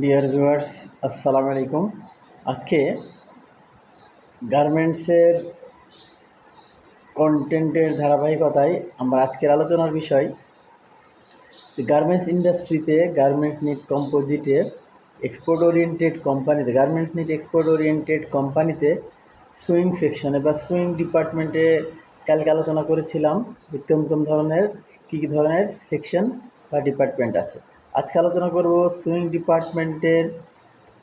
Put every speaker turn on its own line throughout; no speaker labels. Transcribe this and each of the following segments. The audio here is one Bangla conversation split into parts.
ডিয়ার ভিউয়ার্স আসসালামু আলাইকুম আজকে গার্মেন্টসের কন্টেন্টের ধারাবাহিকতায় আমরা আজকের আলোচনার বিষয় গার্মেন্টস ইন্ডাস্ট্রিতে গার্মেন্টস নিট কম্পোজিটে এক্সপোর্ট ওরিয়েন্টেড কোম্পানিতে গার্মেন্টস নিট এক্সপোর্ট ওরিয়েন্টেড কোম্পানিতে সুইং সেকশনে বা সুইং ডিপার্টমেন্টে কালকে আলোচনা করেছিলাম যে কোন ধরনের, কী কী ধরনের সেকশন বা ডিপার্টমেন্ট আছে। আজকে আলোচনা করব সুইং ডিপার্টমেন্টের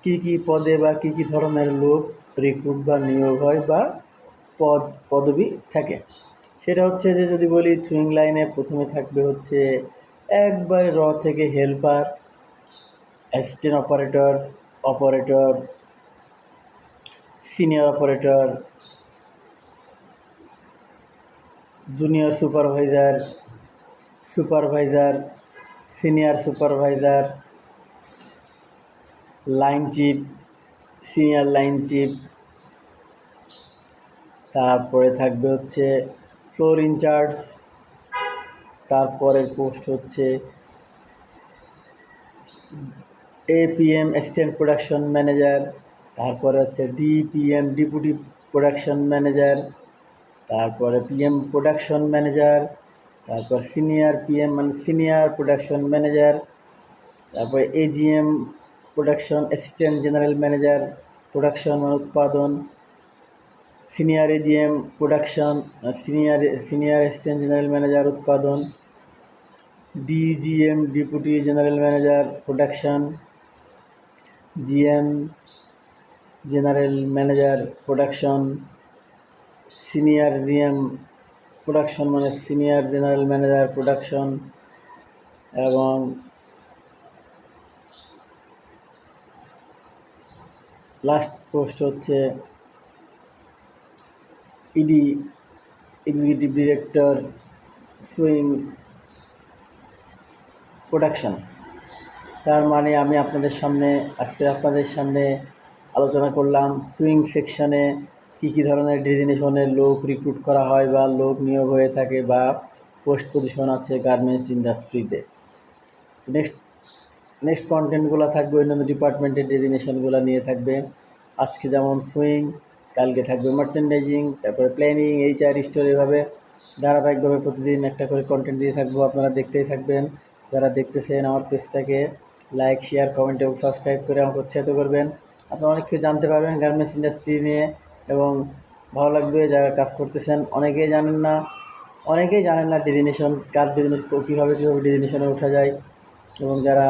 কী কী পদে বা কী কী ধরনের লোক রিক্রুট বা নিয়োগ হয় বা পদ, পদবি থাকে। সেটা হচ্ছে যে যদি বলি সুইং লাইনে প্রথমে থাকবে হচ্ছে একবারে র থেকে helper, assistant operator operator, senior operator, junior supervisor supervisor senior supervisor, line chief, senior line chief, তারপরে থাকবে হচ্ছে ফ্লোর ইনচার্জ, তারপরের পোস্ট হচ্ছে এপিএম অ্যাসিস্ট্যান্ট প্রোডাকশন ম্যানেজার, তারপরে হচ্ছে ডিপিএম ডিপুটি প্রোডাকশন ম্যানেজার, তারপরে পিএম প্রোডাকশন ম্যানেজার তারপর সিনিয়র পিএম মানে সিনিয়র প্রোডাকশন ম্যানেজার তারপরে AGM production assistant general manager production মানে উৎপাদন senior AGM production senior senior assistant general manager উৎপাদন DGM deputy general manager production GM general manager production senior GM production মানে সিনিয়র জেনারেল ম্যানেজার প্রোডাকশন এবং লাস্ট পোস্ট হচ্ছে ED executive director sewing production তার মানে আমি আপনাদের সামনে, আজকে আপনাদের সামনে আলোচনা করলাম সুইং সেকশনে কী কী ধরনের ডেজিনেশনের লোক রিক্রুট করা হয় বা লোক নিয়োগ হয়ে থাকে বা পোস্ট পজিশন আছে গার্মেন্টস ইন্ডাস্ট্রিতে? নেক্সট নেক্সট কন্টেন্টগুলো থাকবে, অন্যান্য ডিপার্টমেন্টের ডেজিনেশনগুলো নিয়ে থাকবে। আজকে যেমন সুইং, কালকে থাকবে মার্চেন্ডাইজিং, তারপরে প্ল্যানিং, এইচআর, স্টোর এভাবে ধারাবাহিকভাবে প্রতিদিন একটা করে কন্টেন্ট দিয়ে থাকব, আপনারা দেখতেই থাকবেন। যারা দেখতেছেন আমার পেজটাকে লাইক শেয়ার কমেন্ট এবং সাবস্ক্রাইব করে আমাকে উৎসাহিত করবেন। আপনারা অনেক কিছু জানতে পারবেন গার্মেন্টস ইন্ডাস্ট্রি নিয়ে। এবং ভালো লাগবে যারা কাজ করতেছেন। অনেকেই জানেন না, অনেকেই জানেন না ডেজিনেশন কার ডেজিনেশন কীভাবে কীভাবে ডেজিনেশনে ওঠা যায়। এবং যারা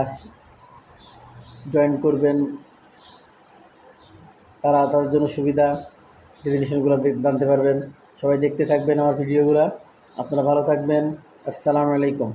জয়েন করবেন, তারা তাদের জন্য সুবিধা ডেজিনেশনগুলো জানতে পারবেন। সবাই দেখতে থাকবেন আমার ভিডিওগুলো আপনারা ভালো থাকবেন। আসসালামু আলাইকুম।